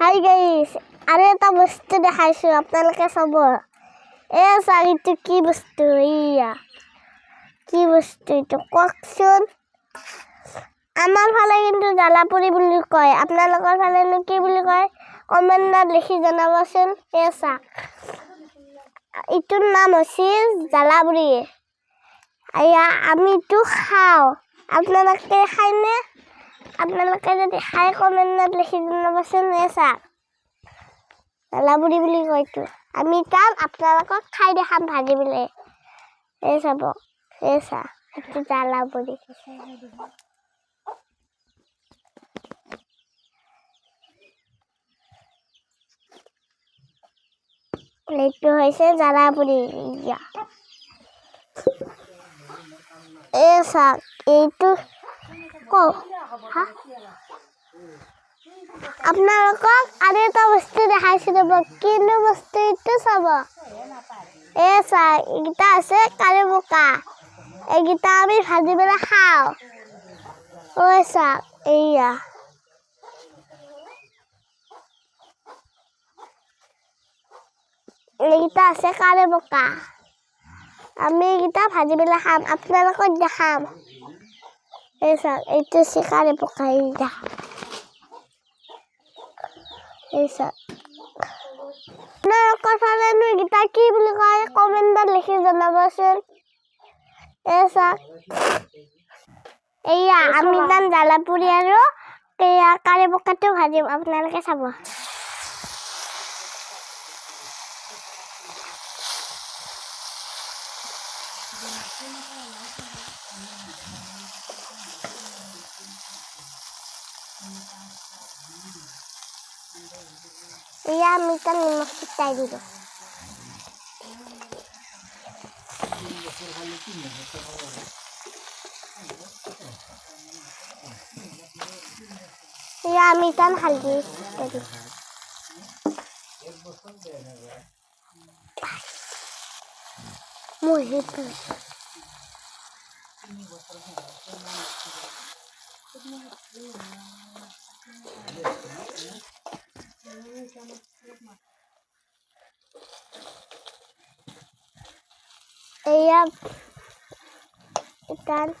Hi guys আৰু এটা বস্তু দেখাইছোঁ, আপোনালোকে চাব এ এইটো কি বস্তু? এইয়া। কি বস্তু এইটো? কওকচোন। আমাৰ ফালে কিন্তু জ্বালাপুৰি বুলি কয়। আপোনালোকৰ ফালেনো কি বুলি কয়? কমেণ্টত লিখি জনাবচোন। এ চাওক এইটোৰ নাম হৈছে জ্বালাপুৰি। এয়া আমি এইটো খাওঁ। আপোনালোকে খায়নে? আপোনালোকে যদি খাই কমেণ্টত লিখি জনাবচোন এ চাওক জ্বালাপুৰি বুলি এইটো আমি তাত আপোনালোকক খাই দেখাম ভাজি পেলাই এই চাব এই চা এইটো জ্বালাপুৰি এইটো হৈছে জ্বালাপুৰি ইয়া। এই চাওক এইটো আপোনালোকক আৰু এটা বস্তু দেখাইছোঁ ৰ'ব কিনো বস্তু এইটো চাব। এই চাওক এইকেইটা আছে কাৰি বোকা। এইকেইটা আমি ভাজি পেলাই খাওঁ। ঐ চাওক এইয়া। এইকেইটা আছে কাৰি বোকা। আমি এইকেইটা ভাজি পেলাই খাম, আপোনালোকক দেখাম। এই চাওক এইটো হৈছে কাৰি বোকা এইকেইটা এই চাওক আপোনালোকৰ ফালেনো এইকেইটা কি বুলি কয় কমেণ্টত লিখি জনাবচোন চাওক এইয়া আমি তাত জ্বালাপুৰি আৰু এয়া কাৰি পকাটো ভাজিম আপোনালোকে চাব या मी तर मस्त काय दिलो या मी तर हलगी Muy rico. Ella kan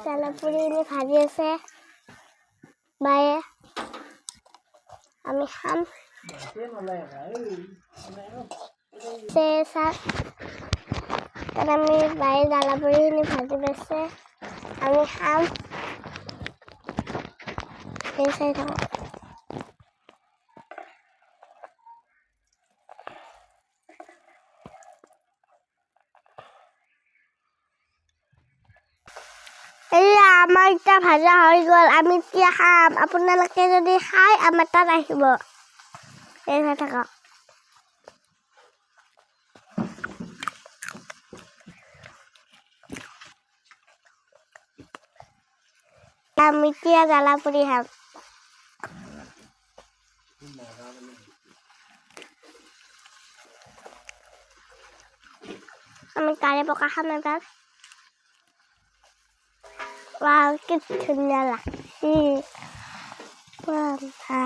salah puri ini hadir saya. Bye. Ami ham. Saya তাত আমি বায়ে জ্বালাপুৰি এনে ভাজি পাইছে আমি খাম। এই চাই থাকক এয়া আমাৰ এতিয়া ভাজা হৈ গ'ল, আমি এতিয়া খাম। আপোনালোকে যদি খায়, আমাৰ তাত আহিব। এই มิยาสารบุรีครับทำการเลยบอกว่าทำแบบว่าคิดถึงเนี่ยล่ะที่เพื่อนพา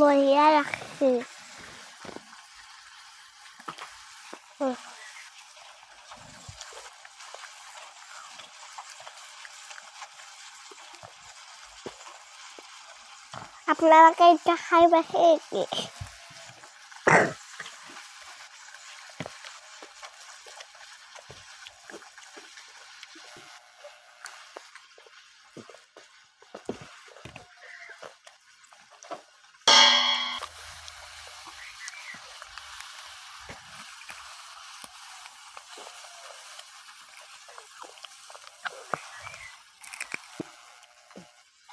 บริยาลักษณ์ এতিয়া খাই পাইছে নেকি